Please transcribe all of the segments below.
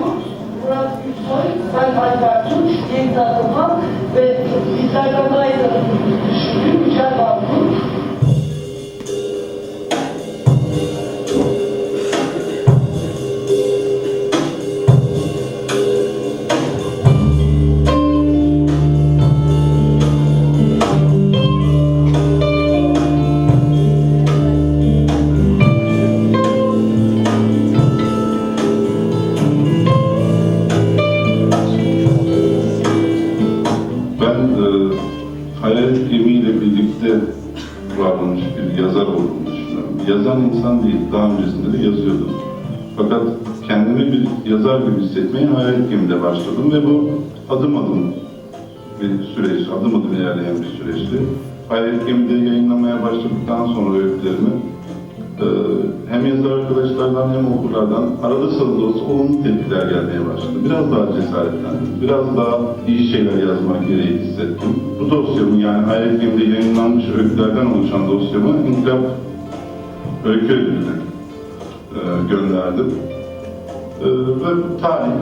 Tunç, Murat Gülsoy, ben Alper Tunç, Yekta Topan ve bizlerden daha iyi tanıdığımız düşündüğüm Yücel Balkun. Varmış bir yazar olduğunu düşünüyorum. Yazan insan değil, daha öncesinde de yazıyordum. Fakat kendimi bir yazar gibi hissetmeye Hayalet Gemi'de başladım ve bu adım adım bir süreç, adım adım ilerleyen bir süreçti. Hayalet Gemi'de yayınlamaya başladıktan sonra öykülerimi e, hem yazar arkadaşlardan hem okurlardan arada sırada olsa olumlu tepkiler gelmeye başladı. Biraz daha cesaretlendim. Biraz daha iyi şeyler yazmak gereği hissettim. Bu dosyamı yani Gemi'de yayınlanmış öykülerden oluşan dosyamı İnkılap Öykü Ödülü'ne e, gönderdim. E, ve tarih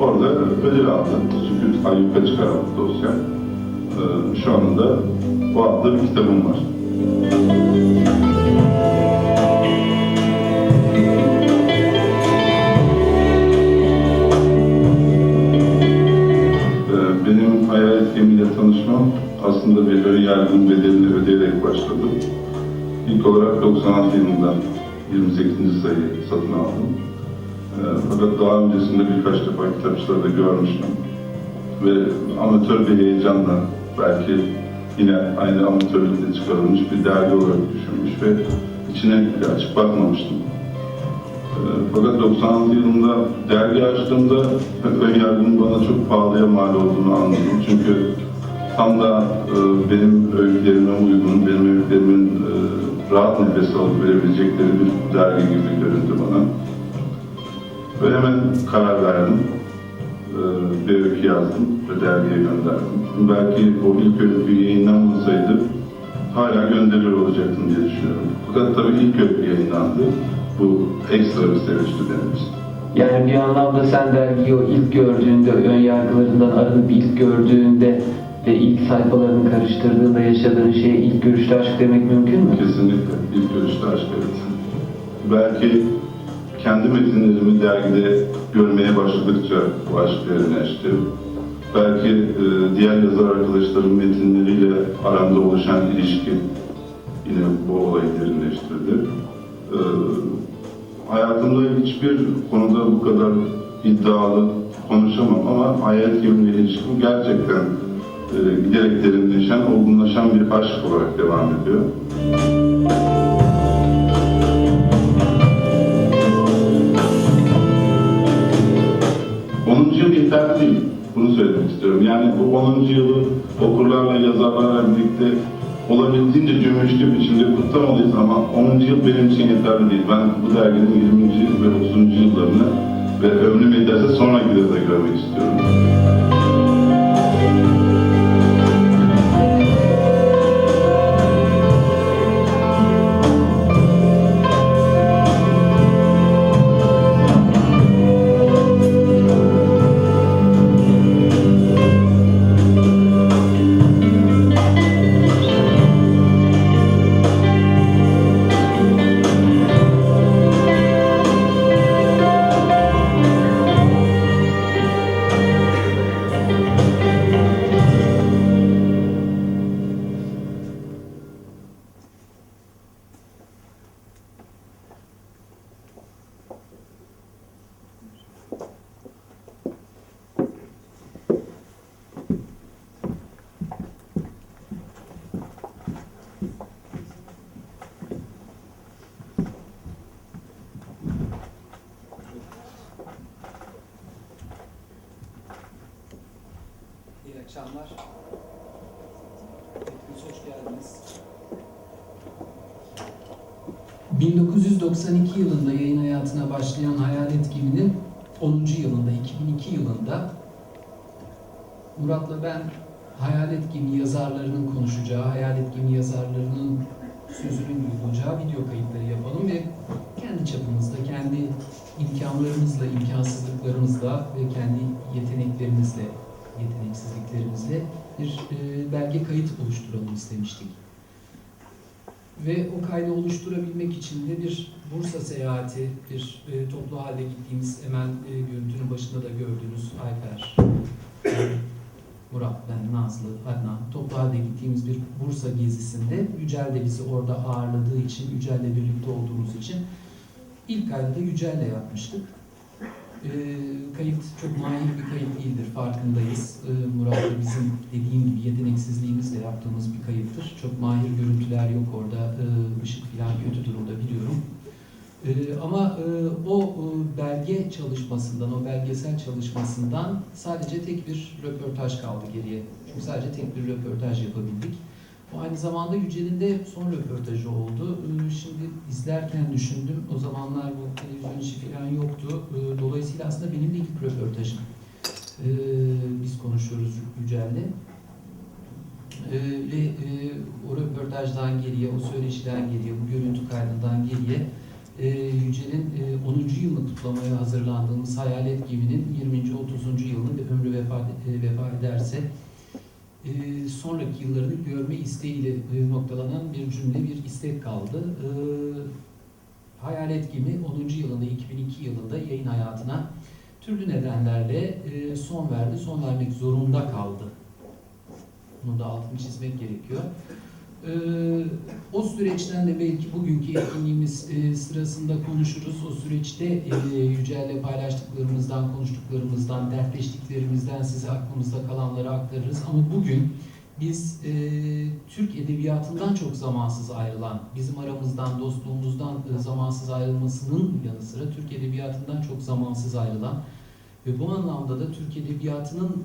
orada ödül aldı. Çünkü ayyuka çıkarıldı dosya. E, şu anda bu adlı bir kitabım var. Ee, aslında bir ön yargının bedelini ödeyerek başladı. İlk olarak 96 yılında 28. sayıyı satın aldım. Ee, Fakat daha öncesinde birkaç defa kitapçılarda görmüştüm. Ve amatör bir heyecanla belki yine aynı amatörlükle çıkarılmış bir dergi olarak düşünmüş ve içine açıp bakmamıştım. Ee, Fakat 96 yılında dergi açtığımda ön yargının bana çok pahalıya mal olduğunu anladım. Çünkü tam da e, benim öykülerime uygun, benim öykülerimin e, rahat nefes alıp verebilecekleri bir dergi gibi göründü bana. Ve hemen karar verdim. E, bir öykü yazdım ve dergiye gönderdim. Belki o ilk öykü yayınlanmasaydı hala gönderiyor olacaktım diye düşünüyorum. Fakat tabii ilk öykü yayınlandı. Bu ekstra bir sevinçti benim için. Yani bir anlamda sen dergiyi o ilk gördüğünde, ön yargılarından arınıp ilk gördüğünde ve ilk sayfalarını karıştırdığında yaşadığın şeye ilk görüşte aşk demek mümkün mü? Kesinlikle. İlk görüşte aşk evet. Belki kendi metinlerimi dergide görmeye başladıkça bu aşk derinleşti. Belki e, diğer yazar arkadaşlarım metinleriyle aramda oluşan ilişki yine bu olayı derinleştirdi. E, hayatımda hiçbir konuda bu kadar iddialı konuşamam ama hayat gemimle ilişkim gerçekten e, giderek derinleşen, olgunlaşan bir aşk olarak devam ediyor. 10. yıl yeterli değil. Bunu söylemek istiyorum. Yani bu 10. yılı okurlarla, yazarlarla birlikte olabildiğince cömertçe biçimde kutlamalıyız ama 10. yıl benim için yeterli değil. Ben bu derginin 20. ve 30. yıllarını ve ömrüm yeterse yılda da görmek istiyorum. Akşamlar. Hepiniz hoş geldiniz. 1992 yılında yayın hayatına başlayan Hayalet Gemi'nin 10. yılında, 2002 yılında Murat'la ben Hayalet Gemi yazarlarının konuşacağı, Hayalet Gemi yazarlarının sözünün duyulacağı video kayıtları yapalım ve kendi imkansızlıklarımızla ve kendi yeteneklerimizle, yeteneksizliklerimizle bir e, belge kayıt oluşturalım istemiştik. Ve o kaydı oluşturabilmek için de bir Bursa seyahati, bir e, toplu halde gittiğimiz hemen e, görüntünün başında da gördüğünüz Ayfer, e, Murat, ben, Nazlı, Adnan toplu halde gittiğimiz bir Bursa gezisinde Yücel de bizi orada ağırladığı için, Yücel'le birlikte olduğumuz için ilk kaydı da Yücel'le yapmıştık. E, kayıt çok mahir bir kayıt değildir, farkındayız. E, Murat bizim dediğim gibi yeteneksizliğimizle yaptığımız bir kayıttır. Çok mahir görüntüler yok orada, e, ışık falan kötü durumda biliyorum. E, ama e, o e, belge çalışmasından, o belgesel çalışmasından sadece tek bir röportaj kaldı geriye. Çünkü sadece tek bir röportaj yapabildik. O aynı zamanda Yücel'in de son röportajı oldu. E, Şimdi izlerken düşündüm, o zamanlar bu televizyon işi falan yoktu. E, Dolayısıyla aslında benim de ilk röportajım. E, Biz konuşuyoruz Yücel'le. E, Ve e, o röportajdan geriye, o söyleşiden geriye, bu görüntü kaydından geriye e, Yücel'in e, 10. yılını kutlamaya hazırlandığımız Hayalet Gemi'nin 20. 30. yılını ömrü vefa, e, vefa ederse e, sonraki yıllarını görme isteğiyle e, noktalanan bir cümle, bir istek kaldı. E, Hayalet Gemi 10. yılında, 2002 yılında yayın hayatına türlü nedenlerle e, son verdi, son vermek zorunda kaldı. Bunu da altını çizmek gerekiyor. Ee, o süreçten de belki bugünkü etkinliğimiz e, sırasında konuşuruz. O süreçte e, Yücel'le paylaştıklarımızdan, konuştuklarımızdan, dertleştiklerimizden size aklımızda kalanları aktarırız. Ama bugün biz e, Türk edebiyatından çok zamansız ayrılan, bizim aramızdan, dostluğumuzdan e, zamansız ayrılmasının yanı sıra Türk edebiyatından çok zamansız ayrılan ve bu anlamda da Türk edebiyatının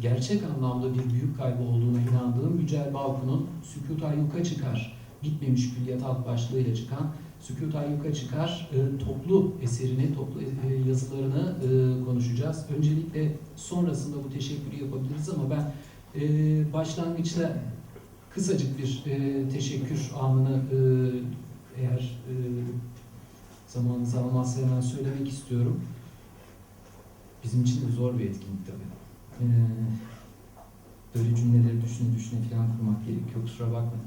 gerçek anlamda bir büyük kaybı olduğuna inandığım Yücel Balkun'un Sükut Ayyuka Çıkar, bitmemiş külliyat alt başlığıyla çıkan Sükut Ayyuka Çıkar e, toplu eserini, toplu e, yazılarını e, konuşacağız. Öncelikle sonrasında bu teşekkürü yapabiliriz ama ben e, başlangıçta kısacık bir e, teşekkür anını e, eğer e, zamanınızı almazsa hemen söylemek istiyorum. Bizim için de zor bir etkinlik tabii. Ee, böyle cümleleri düşüne düşüne falan kurmak gerekiyor kusura bakmayın.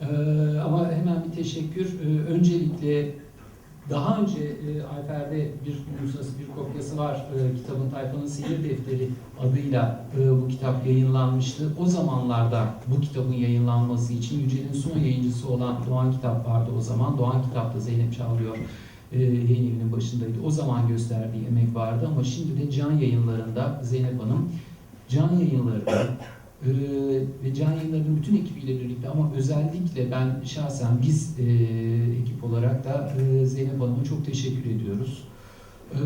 Ee, ama hemen bir teşekkür. Ee, öncelikle daha önce e, Ayfer'de bir nüshası, bir kopyası var. Ee, kitabın Tayfanın Sihir Defteri adıyla e, bu kitap yayınlanmıştı. O zamanlarda bu kitabın yayınlanması için Yücel'in son yayıncısı olan Doğan Kitap vardı o zaman. Doğan Kitap'ta Zeynep Çağlıyor e, başındaydı. O zaman gösterdiği emek vardı ama şimdi de Can Yayınları'nda Zeynep Hanım Can Yayınları'nda e, ve Can Yayınları'nın bütün ekibiyle birlikte ama özellikle ben şahsen biz e, ekip olarak da e, Zeynep Hanım'a çok teşekkür ediyoruz. E,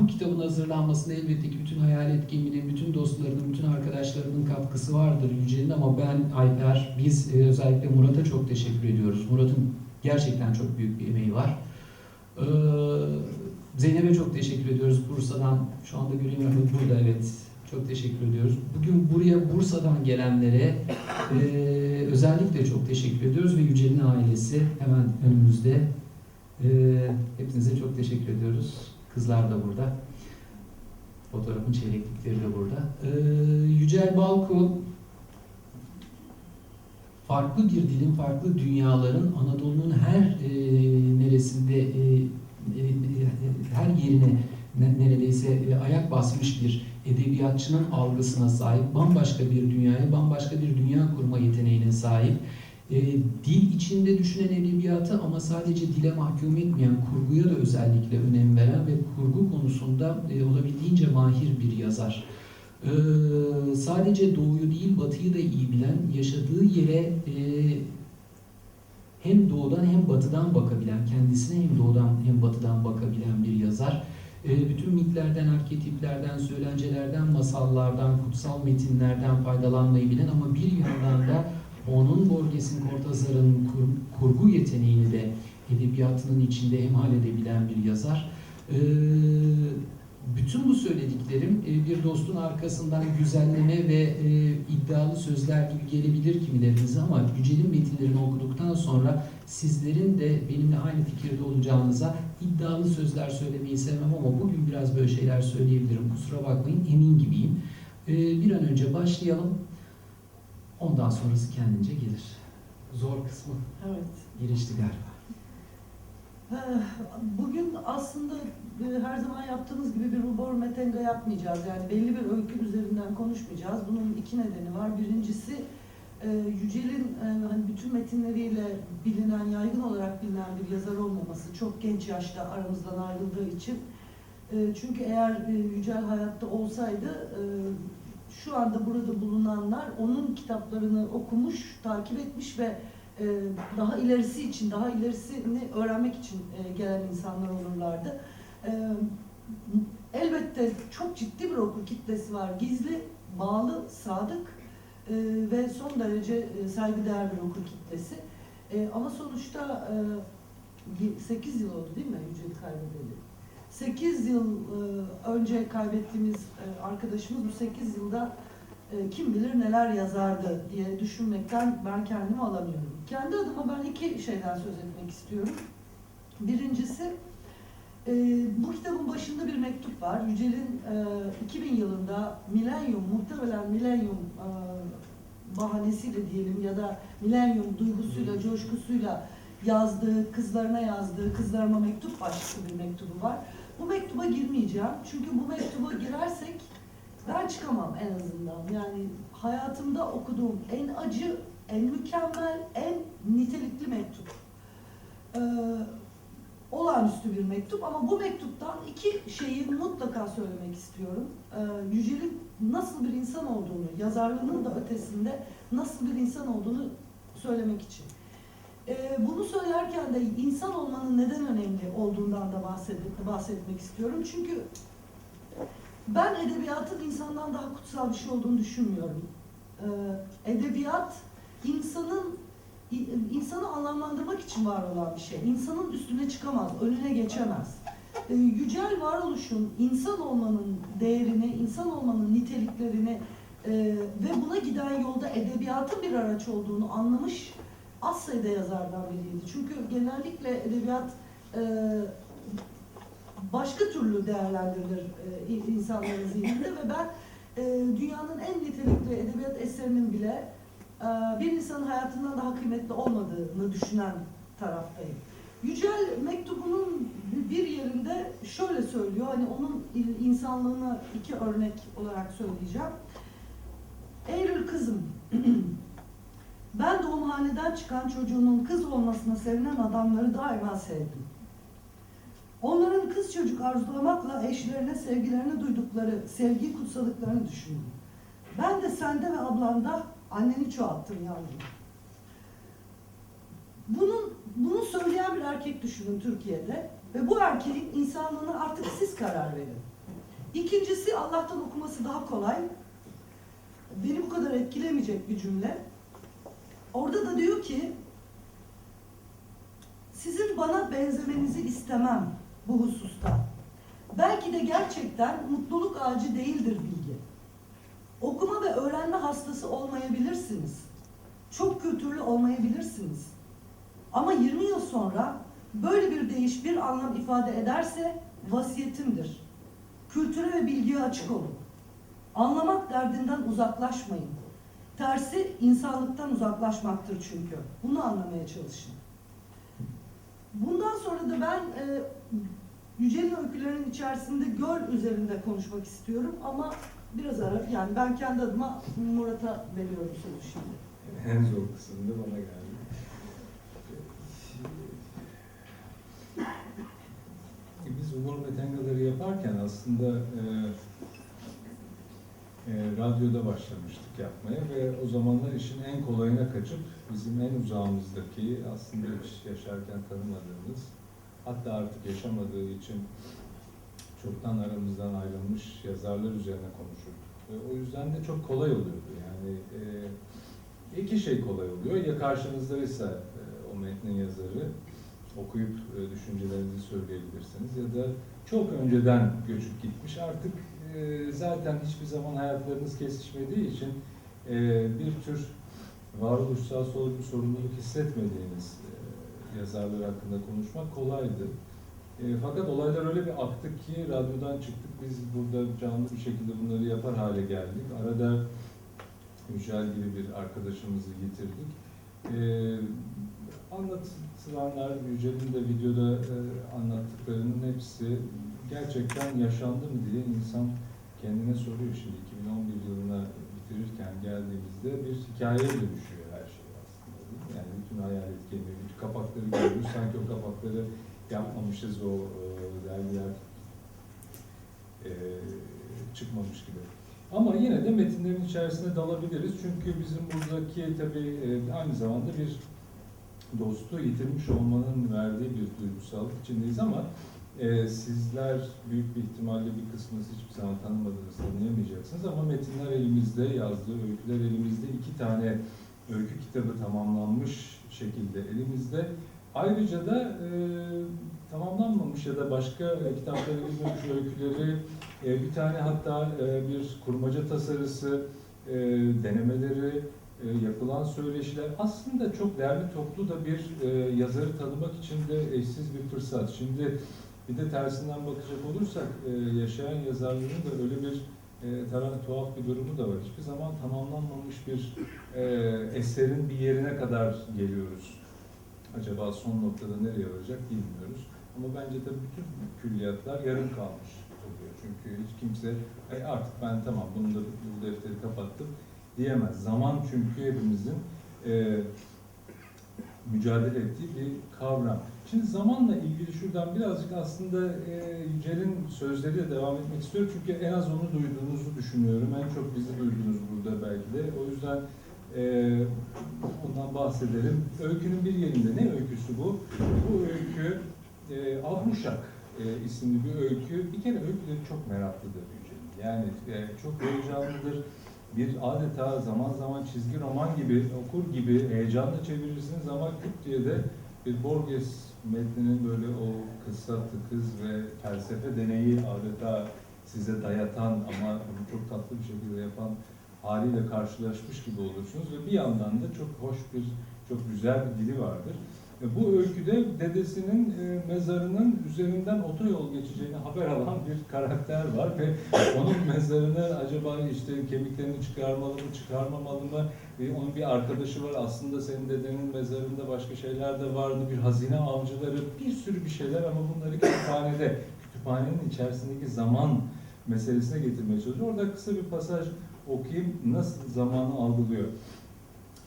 bu kitabın hazırlanmasında elbette ki bütün Hayalet Gemi'nin, bütün dostlarının, bütün arkadaşlarının katkısı vardır Yücel'in ama ben, Ayfer, biz e, özellikle Murat'a çok teşekkür ediyoruz. Murat'ın Gerçekten çok büyük bir emeği var. Ee, Zeynep'e çok teşekkür ediyoruz Bursa'dan. Şu anda göremiyorum burada evet. Çok teşekkür ediyoruz. Bugün buraya Bursa'dan gelenlere e, özellikle çok teşekkür ediyoruz ve Yücel'in ailesi hemen önümüzde. E, hepinize çok teşekkür ediyoruz. Kızlar da burada. Fotoğrafın çeyreklikleri de burada. E, Yücel Balku farklı bir dilin, farklı dünyaların Anadolu'nun her e, neresinde, e, e, her yerine ne, neredeyse e, ayak basmış bir edebiyatçının algısına sahip, bambaşka bir dünyaya, bambaşka bir dünya kurma yeteneğine sahip. E, dil içinde düşünen edebiyatı ama sadece dile mahkum etmeyen, kurguya da özellikle önem veren ve kurgu konusunda e, olabildiğince mahir bir yazar. Ee, sadece doğuyu değil batıyı da iyi bilen, yaşadığı yere e, hem doğudan hem batıdan bakabilen, kendisine hem doğudan hem batıdan bakabilen bir yazar. E, bütün mitlerden, arketiplerden, söylencelerden, masallardan, kutsal metinlerden faydalanmayı bilen ama bir yandan da onun Borges'in, Cortázar'ın kur, kurgu yeteneğini de edebiyatının içinde emhal edebilen bir yazar. Ee, bütün bu söylediklerim e, bir dostun arkasından güzelleme ve e, iddialı sözler gibi gelebilir kimilerinize ama Yücel'in metinlerini okuduktan sonra sizlerin de benimle aynı fikirde olacağınıza iddialı sözler söylemeyi sevmem ama bugün biraz böyle şeyler söyleyebilirim. Kusura bakmayın emin gibiyim. Ee, bir an önce başlayalım. Ondan sonrası kendince gelir. Zor kısmı Evet. girişti galiba. Eh, Bugün aslında e, her zaman yaptığımız gibi bir rubor metenga yapmayacağız. Yani belli bir öykü üzerinden konuşmayacağız. Bunun iki nedeni var. Birincisi e, Yücel'in e, hani bütün metinleriyle bilinen, yaygın olarak bilinen bir yazar olmaması. Çok genç yaşta aramızdan ayrıldığı için. E, Çünkü eğer Yücel hayatta olsaydı şu anda burada bulunanlar onun kitaplarını okumuş, takip etmiş ve daha ilerisi için, daha ilerisini öğrenmek için gelen insanlar olurlardı. Elbette çok ciddi bir okur kitlesi var. Gizli, bağlı, sadık ve son derece saygıdeğer bir okur kitlesi. Ama sonuçta e, 8 yıl oldu değil mi Yücel'i kaybedeli? 8 yıl önce kaybettiğimiz arkadaşımız bu 8 yılda kim bilir neler yazardı diye düşünmekten ben kendimi alamıyorum. Kendi adıma ben iki şeyden söz etmek istiyorum. Birincisi e, bu kitabın başında bir mektup var. Yücel'in e, 2000 yılında milenyum, muhtemelen milenyum e, bahanesiyle diyelim ya da milenyum duygusuyla, coşkusuyla yazdığı, kızlarına yazdığı kızlarıma mektup başlıklı bir mektubu var. Bu mektuba girmeyeceğim. Çünkü bu mektuba girersek ben çıkamam en azından. Yani hayatımda okuduğum en acı, en mükemmel, en nitelikli mektup. Ee, olağanüstü bir mektup ama bu mektuptan iki şeyi mutlaka söylemek istiyorum. Ee, Yücel'in nasıl bir insan olduğunu, yazarlığının da ötesinde nasıl bir insan olduğunu söylemek için. Ee, bunu söylerken de insan olmanın neden önemli olduğundan da bahset- bahsetmek istiyorum. Çünkü ben edebiyatın insandan daha kutsal bir şey olduğunu düşünmüyorum. Ee, edebiyat insanın insanı anlamlandırmak için var olan bir şey. İnsanın üstüne çıkamaz, önüne geçemez. Ee, yücel varoluşun, insan olmanın değerini, insan olmanın niteliklerini e, ve buna giden yolda edebiyatın bir araç olduğunu anlamış az sayıda yazardan biriydi. Çünkü genellikle edebiyat e, başka türlü değerlendirilir e, insanların zihninde ve ben e, dünyanın en nitelikli edebiyat eserinin bile e, bir insanın hayatından daha kıymetli olmadığını düşünen taraftayım. Yücel mektubunun bir yerinde şöyle söylüyor, hani onun insanlığına iki örnek olarak söyleyeceğim. Eylül kızım, ben doğumhaneden çıkan çocuğunun kız olmasına sevinen adamları daima sevdim. Onların kız çocuk arzulamakla eşlerine, sevgilerine duydukları sevgi kutsadıklarını düşündüm. Ben de sende ve ablanda anneni çoğalttım yavrum. Bunun, bunu söyleyen bir erkek düşünün Türkiye'de ve bu erkeğin insanlığına artık siz karar verin. İkincisi Allah'tan okuması daha kolay. Beni bu kadar etkilemeyecek bir cümle. Orada da diyor ki sizin bana benzemenizi istemem bu hususta. Belki de gerçekten mutluluk ağacı değildir bilgi. Okuma ve öğrenme hastası olmayabilirsiniz. Çok kültürlü olmayabilirsiniz. Ama 20 yıl sonra böyle bir değiş bir anlam ifade ederse vasiyetimdir. Kültüre ve bilgiye açık olun. Anlamak derdinden uzaklaşmayın. Tersi insanlıktan uzaklaşmaktır çünkü. Bunu anlamaya çalışın. Bundan sonra da ben e, Yücel'in öykülerinin içerisinde göl üzerinde konuşmak istiyorum ama biraz ara yani ben kendi adıma Murat'a veriyorum sözü şimdi. En zor kısım da bana geldi. Biz Umur Metengaları yaparken aslında e, e, radyoda başlamıştık yapmaya ve o zamanlar işin en kolayına kaçıp bizim en uzağımızdaki aslında yaşarken tanımadığımız hatta artık yaşamadığı için çoktan aramızdan ayrılmış yazarlar üzerine konuşurduk. Ve o yüzden de çok kolay oluyordu yani. E, İki şey kolay oluyor. Ya karşınızdaysa e, o metnin yazarı okuyup e, düşüncelerinizi söyleyebilirsiniz ya da çok önceden göçüp gitmiş artık e, zaten hiçbir zaman hayatlarınız kesişmediği için e, bir tür varoluşsal sorumluluk hissetmediğiniz e, yazarları hakkında konuşmak kolaydı. E, fakat olaylar öyle bir aktı ki radyodan çıktık biz burada canlı bir şekilde bunları yapar hale geldik. Arada Yücel gibi bir arkadaşımızı yitirdik. E, anlatılanlar, Yücel'in de videoda e, anlattıklarının hepsi gerçekten yaşandı mı diye insan kendine soruyor şimdi 2011 yılına bitirirken geldiğimizde bir hikayeye dönüşüyor her şey aslında? Yani bütün hayalet gemi, bütün kapakları görüyoruz. Sanki o kapakları yapmamışız o e, dergiler e, çıkmamış gibi. Ama yine de metinlerin içerisine dalabiliriz. Çünkü bizim buradaki tabii e, aynı zamanda bir dostu yitirmiş olmanın verdiği bir duygusallık içindeyiz ama e, sizler büyük bir ihtimalle bir kısmınız hiçbir zaman tanımadınız, tanıyamayacaksınız ama metinler elimizde, yazdığı öyküler elimizde, iki tane öykü kitabı tamamlanmış şekilde elimizde. Ayrıca da e, tamamlanmamış ya da başka e, kitaplara girmemiş öyküleri, e, bir tane hatta e, bir kurmaca tasarısı, e, denemeleri, e, yapılan söyleşiler aslında çok değerli toplu da bir e, yazarı tanımak için de eşsiz bir fırsat. Şimdi bir de tersinden bakacak olursak e, yaşayan yazarların da öyle bir e, tara- tuhaf bir durumu da var. Hiçbir zaman tamamlanmamış bir e, eserin bir yerine kadar geliyoruz. Acaba son noktada nereye varacak bilmiyoruz. Ama bence tabii bütün külliyatlar yarım kalmış oluyor. Çünkü hiç kimse "E, artık ben tamam bunu da bu defteri kapattım diyemez. Zaman çünkü hepimizin e, mücadele ettiği bir kavram. Şimdi zamanla ilgili şuradan birazcık aslında e, Yücel'in sözleriyle devam etmek istiyorum. Çünkü en az onu duyduğunuzu düşünüyorum. En çok bizi duydunuz burada belki de. O yüzden e, ondan bahsedelim. Öykünün bir yerinde. Ne öyküsü bu? Bu öykü e, Avruşak e, isimli bir öykü. Bir kere öyküleri çok meraklıdır Yücel'in. Yani e, çok heyecanlıdır bir adeta zaman zaman çizgi roman gibi, okur gibi heyecanla çevirirsiniz ama küt diye de bir Borges metninin böyle o kısa tıkız ve felsefe deneyi adeta size dayatan ama bunu çok tatlı bir şekilde yapan haliyle karşılaşmış gibi olursunuz ve bir yandan da çok hoş bir, çok güzel bir dili vardır. E, Bu öyküde dedesinin e, mezarının üzerinden otoyol geçeceğini haber alan bir karakter var ve onun mezarını acaba işte kemiklerini çıkarmalı mı, çıkarmamalı mı? E, onun bir arkadaşı var. Aslında senin dedenin mezarında başka şeyler de vardı. Bir hazine avcıları, bir sürü bir şeyler ama bunları kütüphanede, kütüphanenin içerisindeki zaman meselesine getirmeye çalışıyor. Orada kısa bir pasaj okuyayım. Nasıl zamanı algılıyor?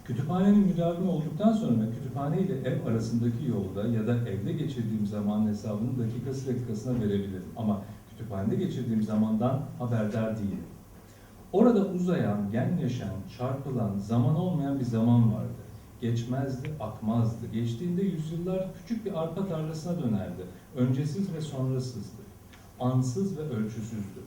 Kütüphanenin müdavimi olduktan sonra kütüphane ile ev arasındaki yolda ya da evde geçirdiğim zaman hesabını dakikası dakikasına verebilirim. Ama kütüphanede geçirdiğim zamandan haberdar değilim. Orada uzayan, genleşen, çarpılan, zaman olmayan bir zaman vardı. Geçmezdi, akmazdı. Geçtiğinde yüzyıllar küçük bir arpa tarlasına dönerdi. Öncesiz ve sonrasızdı. Ansız ve ölçüsüzdü.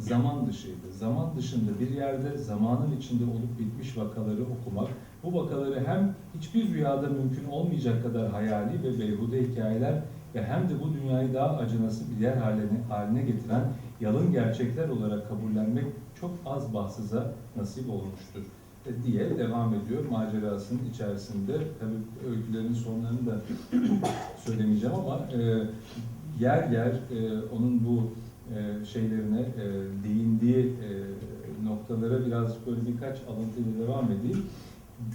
Zaman dışıydı. Zaman dışında bir yerde zamanın içinde olup bitmiş vakaları okumak, bu vakaları hem hiçbir rüyada mümkün olmayacak kadar hayali ve beyhude hikayeler ve hem de bu dünyayı daha acınası bir yer haline, haline getiren yalın gerçekler olarak kabullenmek çok az bahtsıza nasip olmuştur e, diye devam ediyor macerasının içerisinde. Tabii öykülerin sonlarını da söylemeyeceğim ama e, yer yer e, onun bu e, şeylerine e, değindiği e, noktalara birazcık böyle birkaç alıntıyla devam edeyim.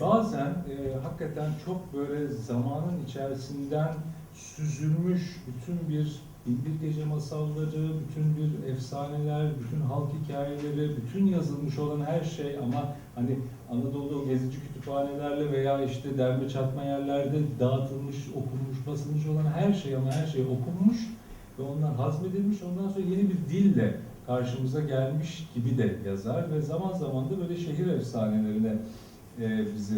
Bazen e, hakikaten çok böyle zamanın içerisinden süzülmüş bütün bir binbir gece masalları, bütün bir efsaneler, bütün halk hikayeleri, bütün yazılmış olan her şey ama hani Anadolu gezici kütüphanelerle veya işte derme çatma yerlerde dağıtılmış, okunmuş, basılmış olan her şey ama her şey okunmuş ve onlar hazmedilmiş. Ondan sonra yeni bir dille karşımıza gelmiş gibi de yazar ve zaman zaman da böyle şehir efsanelerine e, bizi